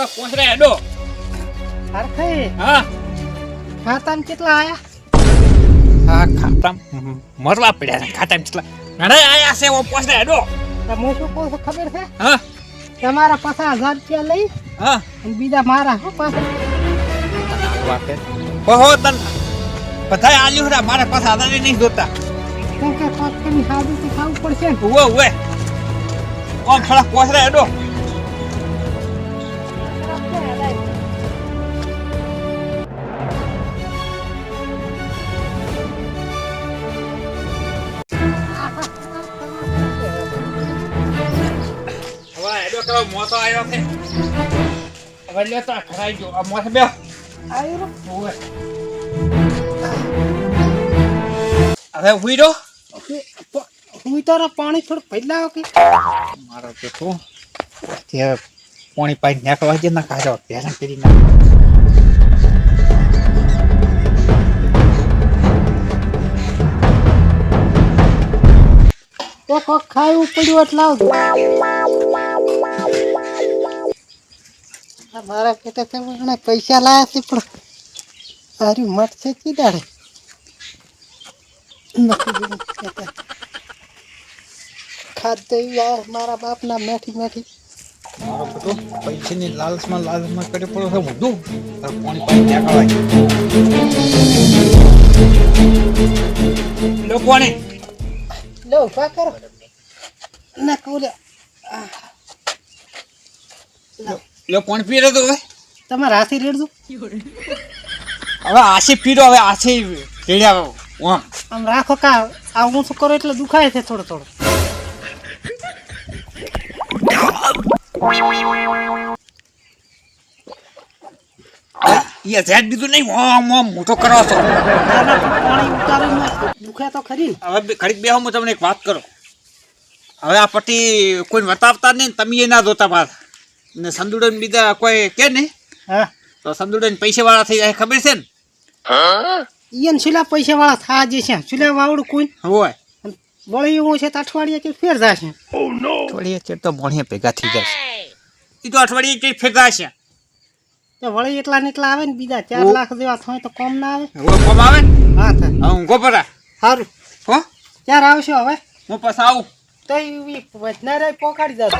થોડા પોસરે હેડો હરખાઈ હા ખાતામાં કેટલા આયા હા ખાતા મરવા પડ્યા ને ખાતા કેટલા ઘણા આયા છે ઓ પોસરે હેડો તો હું શું કહું છું ખબર છે હા તમારા પચાસ હજાર રૂપિયા લઈ હા અને બીજા મારા હો પાછા વાકે હો તન બધાય આલ્યું હરા મારા પાસે આધારે નહીં જોતા કેમ કે સાદું તો ખાવું પડશે ને ઉવે ઉવે ઓમ થોડા પોસરે હેડો મોસો આવ્યો છે. હવે લ્યો તો ખરાઈ ગયો. આ મોસે બે આવ્યો ઉવે હવે ઉઈ દો હું તારા પાણી થોડું પહેલા કે. મારો તો તે પાણી પાઈ નાખવા ના કાઢો. પહેલા કરી નાખ. તો કોક ખાવું પડ્યું એટલે આવજો. મારા પેટે તમે મને પૈસા લાયા છે પણ સારી નથી દીધું કહેતા. યાર મારા બાપના મેઠી મેઠી. મારો બધો પૈસાની લાલચમાં લાલચમાં કરી પડો છે બધું. તારે પાણી ત્યાં લો પાણી. લો ઊભા કરો. ના કોલે લો. પાણી પી રહ્યો તો હવે તમારે હાથી રેડજો. હવે આશી પીરો હવે આશી રેડ્યા ઓમ. આમ રાખો કા આ હું શું કરું એટલે દુખાય છે થોડો થોડો. એ ઝેડ દીધું નહીં ઓમ ઓમ મોટો કરો છો. દુખે તો ખરી. હવે બે- ઘડીક બેહો હું તમને એક વાત કરું. હવે આ પટ્ટી કોઈ બતાવતા નહીં તમે એ ના જોતા પાછા. ને સંદુડન બીજા કોઈ કે નહીં? હા. તો સંદુડન પૈસા વાળા થઈ જાય ખબર છે ને? ઈયન સુલા પૈસા વાળા થા જે છે. સુલા વાવડું કોઈ? હોય. બળી એવું છે તો અઠવાડિયે કે ફેર જશે. અઠવાડિયે કે તો ભણીએ ભેગા થઈ જશે. એ તો અઠવાડિયે કે ભેગા છે તો વળી એટલા ને એટલા આવે ને બીજા ચાર લાખ જેવા થાય તો કોમ ના આવે? હવે કોમ આવે? ને હા થાય હું ગોપરા સારું હો? ક્યારે આવશો હવે? હું પછી આવું. તો ઈ પોકાડી જશે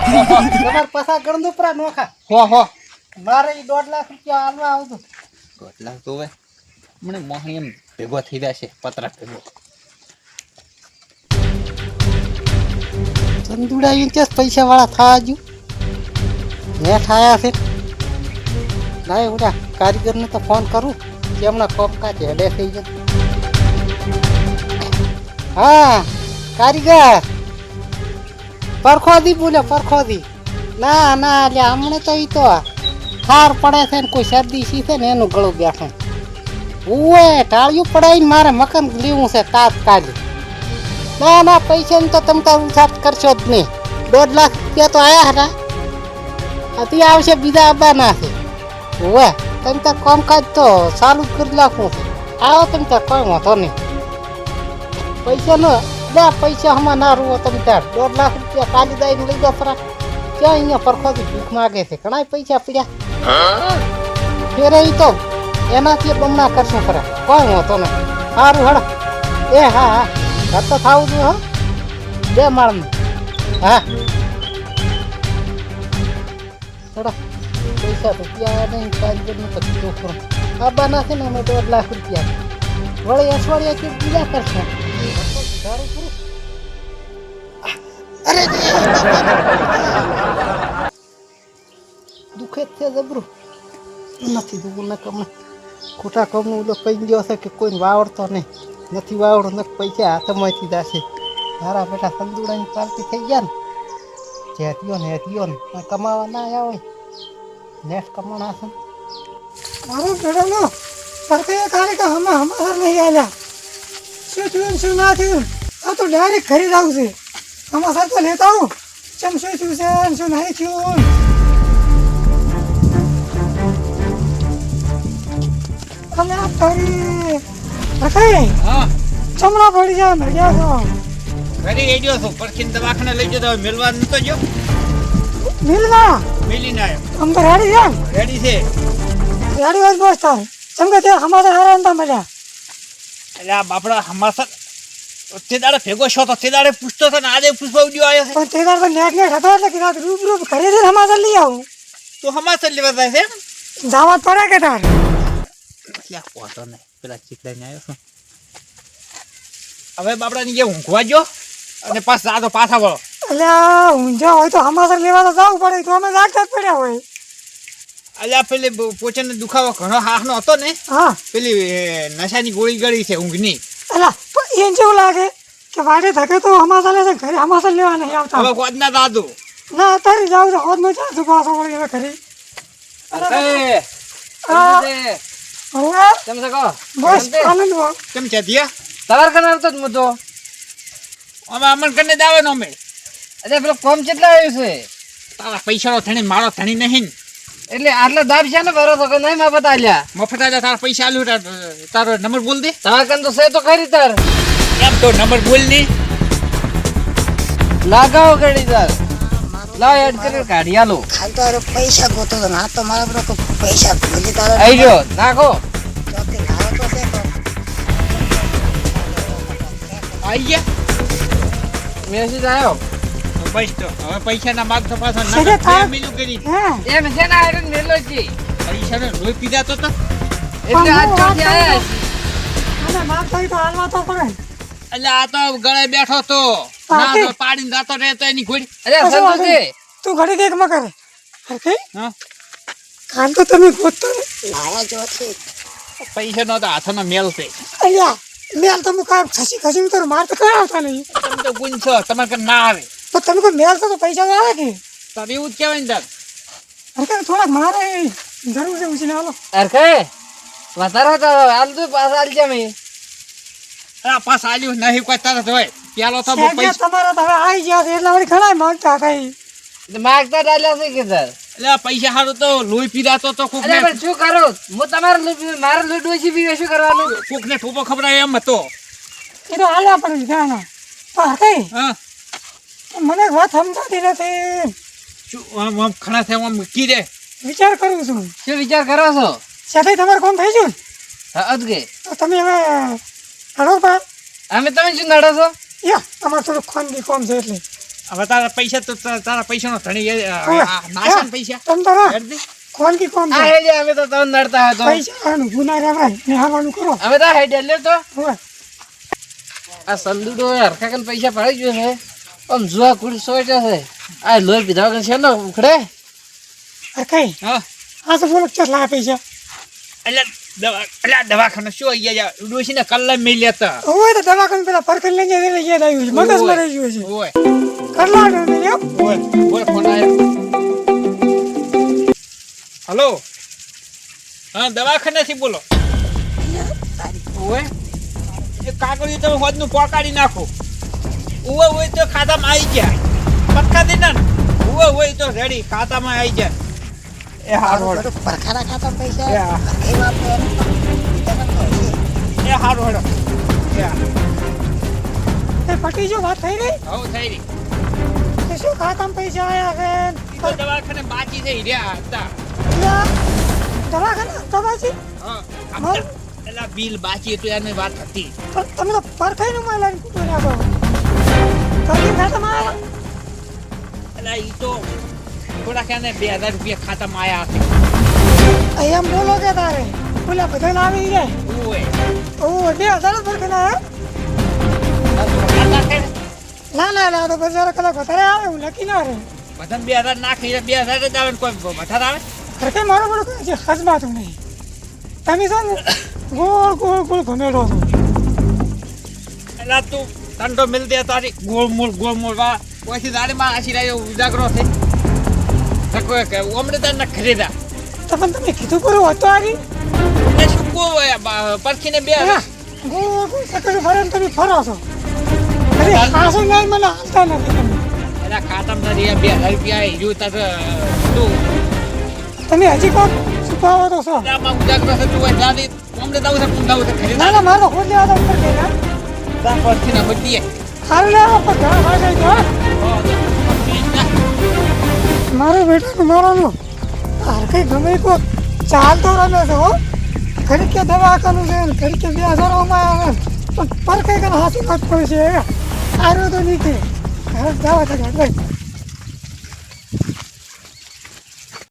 તમારે પસા ગણદુપરા નોખા હો હો. મારે દોઢ લાખ રૂપિયા હાલવા આવતું તો હવે મને મોહણી એમ ભેગો થઈ છે પતરા ભેગો. ચંદુડા પૈસા વાળા થવા હજુ મેં આયા છે. લાય ઉડા કારીગરને તો ફોન કરું. કે હમણાં કોમ કાચ હેડે થઈ જાય હા કારીગર. પરખોદી બોલ્યો પરખોદી ના ના એટલે હમણે તો ઈ તો થાર પડે છે ને કોઈ શરદી સી છે ને એનું ગળું બેઠે. ઉવે ટાળિયું પડાવીને મારે મકાન લેવું છે તાત્કાલિક. ના ના પૈસા તો તમે તાર ઉછાટ કરશો જ નહીં. દોઢ લાખ રૂપિયા તો આવ્યા હતા. અતિ આવશે બીજા આવવાના છે. હોવે તમે તાર કામકાજ તો ચાલુ કરી નાખવું આવો તમે તાર કોઈ વાંધો નહીં. પૈસા નો, પૈસા હમણાં ના રૂવો તમે ત્યાં દોઢ લાખ રૂપિયા કાલી દાઈને લઈ જાઓ ફરા ક્યાં અહીંયા પરખોથી ભૂખ માગે છે? ઘણા પૈસા પીડ્યા. ફેરે એ તો. એનાથી બમણા કરશું ખરા. કોઈ વાંધો નહીં. સારું હળ એ, હા હા. ઘર તો થાવું જોઈએ, હો. બે માળનું. હા. થોડા પૈસા રૂપિયા નહીં કારીગરનું પછી છોકરો આબા નાખે ને, અમે દોઢ લાખ રૂપિયા. વળી અઠવાડિયા કે બીજા કરશે. સારું પૂરું અરે દુખે છે જબરું. નથી દુખું ન કમ ખોટા કમનું ઓલો પૈ ગયો છે કે કોઈને વાવડતો નહીં. નથી વાવડો ને પૈસા હાથમાંથી જશે. મારા બેટા સંદુડાની પાર્ટી થઈ ગયા ને. જે હત્યો ને હત્યો ને. કમાવા ના આવ્યા હોય. નેટ કમાણા છે મારો બેટો નો પરકે કાલે તો હમા હમાસર નહીં આવ્યા. શું થયું ને શું ના થયું આ તો ડાયરેક્ટ ઘરે જ આવશે હમાસર તો લેતા આવું. ચમ શું થયું છે? ને શું નહીં થયું? અમે આ ફરી ચમડા પડી જાય મળ્યા છો. ઘરે એ ગયો છું. પડખીને દવાખાને લઈ જતો મેલવા નતો મિલમાં મિલીને આવ્યો. આમ તો રેડી છે રેડી છે. રેડી હોય બસ તાર જેમ કે તે હમાસા હારા નતા મળ્યા એટલે આ બાપડા હમાસર તે દાડે ભેગો છો તો તે દાડે પૂછતો હતો ને આજે પૂછવા ઉડ્યો આવ્યો છે. પણ તે દાડે નેટ નેટ હતો એટલે કીધા રૂબ ઘરે જઈને હમાસર લઈ આવું. તો હમાસર લેવા જાય છે જવા પડે કે તાર? ક્યાં પહોંચો ને પેલા ચીકડાઈને આવ્યો છું. હવે બાપડાની જે ઊંઘવા જો અને પાછ આ તો પાછા વળો. એટલે ઊંઝા હોય તો હમાસર લેવા તો જવું પડે તો અમે જાગતા જ પડ્યા હોય. આ પેલી પોચન દુખાવો ઘણો હાથનો હતો ને હા. પેલી નશાની ગોળી ગળી છે ઊંઘની. પણ એને જેવું લાગે કે વાડે થકે તો હમાસા લે છે ઘરે હમાસા લેવા નહીં આવતા. હવે કોદના દાદુ. ના અત્યારે જાવ તો હોદમાં ચાલશું પાછો વળી હવે ઘરે. છે. હવે બસ આનંદ વો કેમ છે દિયા તવાર કને તો જ મુદ્દો? અમે અમન કને દાવે નો મે અરે પેલો કોમ કેટલા આવ્યું છે? તારા પૈસાનો થણી મારો થણી નહીં ને. એટલે આટલા દાબ છે ને ભરો તો કે નહીં મફત આલ્યા. લ્યા મફત આલ્યા તારા પૈસા આલ્યું તારો નંબર બોલ દે. તારા કન તો સે તો ખરી તાર. કેમ તો નંબર બોલ ને લાગાવો ગડી તાર. લાવ એડ કરી કાઢી આલો ખાલી તો પૈસા ગોતો તો ના તો મારા પર પૈસા ભૂલી તારો આઈ ગયો નાખો. આવી ગયા. મેસેજ આવ્યો બસ તો હવે પૈસાના માગ તો પાછો બે મિલું કરી. એમ છે ને આયરન મેલો છે? પૈસાનો લોહી પીધા તો તો. એટલે આજ ચોથી આયા અને થઈ તો હાલવા તો પડે. એટલે આ તો ગળે બેઠો તો. ના તો પાડીને જાતો રહેતો એની ઘોડી. અરે કશો વાંધો સંતુ છે તું ઘડી કેકમાં કરે હરખી હા? કાલ તો તમે ગોતતો ને. લાયા ચોથી પૈસાનો તો હાથનો મેલ છે. અલ્યા મેલ તમે કાંઈ ખસી ખસી ઉતર માર તો કઈ નહીં? તમે તો ગુણ તમારે ના આવે. પણ તમે કોઈ મેલ તો પૈસા તો આવે કે? તમે એવું જ કહેવાય ને હરખી થોડાક મારે જરૂર છે ઉછીને હાલો અરે વધારે તો હાલ તું પાસ હાલ છે મેં આ પાસ આલ્યું નહીં કોઈ તરત હોય. પેલો તો પૈસા તમારા તો હવે આવી ગયા છે એટલે વળી ઘણા માંગતા કઈ? માગતા ડાલ્યા છે કે સર? એટલે પૈસા હારું તો લોહી પીધા તો તો કોક અરે શું કરો? હું તમારે લોહી મારે લોહી ડોસી પીવે શું કરવાનું? કોક ને ઠોપો ખબર એમ હતો. એ તો હાલવા પડે પણ હા. મને વાત સમજાતી નથી. આમ આમ ખણા થયા આમ મૂકી દે. વિચાર કરું છું. શું વિચાર કરો છો? સાથે તમારે કોમ થઈ ગયું? હા તો તમે હવે હળો પા અમે તમે શું નડો છો? યા અમારે થોડું ખોન બી કોમ છે એટલે. હવે તારા પૈસા તો તારા પૈસાનો ધણી ગયા આ, ઓવે. આ, નાશે ને પૈસા. તમ તો કોણ હેડ દે. કોમ આ હેડે અમે તો તમને નડતા હતો પૈસા આનું ગુના રહેવાય ને હાલવાનું કરો. અમે તો હેડે લે તો. હવે આ સંદુડો હરખા કન પૈસા પડી ગયો છે. આમ જોવા કુડી સોચે છે. આ લોહી પીધા વગર છે ને ઉખડે? હરખાઈ હા. આ તો બોલો કેટલા પૈસા એટલે દવા એટલે દવાખાને શું આવી ગયા ડોશીને કલ્લા મેં લેતા. હોય તો દવાખાને પેલા પરખડ લઈને એટલે યાદ આવ્યું છે. મગજમાં રહી ગયું છે. ઓય. કરલા ને એમ ઓય. ઓય ફોન આવ્યો હલો. હા દવાખાનાથી બોલો. ઓય. એ કાગળિયું તમે હોદનું પોકાડી નાખો. ઉવે હોય તો ખાતામાં આવી ગયા. પક્કા દીના ને? ઉવે હોય તો રેડી ખાતામાં આવી જાય એ હારું પરખાના ખાતા પૈસા એ વાત. એ હારું હળો એ પટી જો વાત થઈ રહી? હો થઈ રહી. તો શું ખાતામાં પૈસા આયા છે? તો દવાખાને બાકી થઈ રહ્યા હતા. દવાખાને? દવાજી? હા પેલા બિલ બાકી હતું એની વાત હતી. પણ તમે તો પરખાઈ નું માલ લાવીને કૂટો નાખો કરલી અલા ઈ તો થોડાક એને બે હજાર રૂપિયા ખાતામાં આયા હતા એમ બોલો કે તારે. બોલા બધા આવી જાય ઓય. ઓ બે હજાર જ ને, ના? ના તો બજાર કલાક વધારે આવે હું લખી ના રે બધાને બે હજાર નાખી બે હજાર જ આવે કોઈ વધારે આવે? ખરેખર મારો બધું કહે છે હજમાતું નહીં. તમે છે ને ગોળ ગોળ ગોળ ઘમેલો છો. એટલે તું તંડો મિલ દે તારી ગોળ મૂળ ગોળ મૂળ વા પછી દાડી માં આશી રહ્યો ઉજાગરો થઈ તકો કે ઓમડે ન ખરીદા તમને તમે કીધું કરો હતો આરી? એ શું કો પરખીને બે ગોળ ગોળ સકર ફરન તમે ફરો છો. અરે ખાસું નહીં મને હાલતા નથી એલા ખાતામાં તારી બે હજાર રૂપિયા હીરું તાર તું તમે હજી કોણ છુપાવો તો છો. ઉજાગરો છે તું ઓમડે દાવ છે કુંડાવ છે ખરીદા. ના ના મારો ખોદ લેવા તો ઉપર ગયા ઘણા ભાગે જો ઓ, તો પરખી ના. મારો બેટાનું મારવાનું હાર કઈ ગમે તો રમે છે હો. ઘડી કે દવાખાનું છે ઘડી કે બે હજારોમાં આવે પણ પર કઈ હાથી વાત પડશે આરો તો નીકળે. ઘર જવા ભાઈ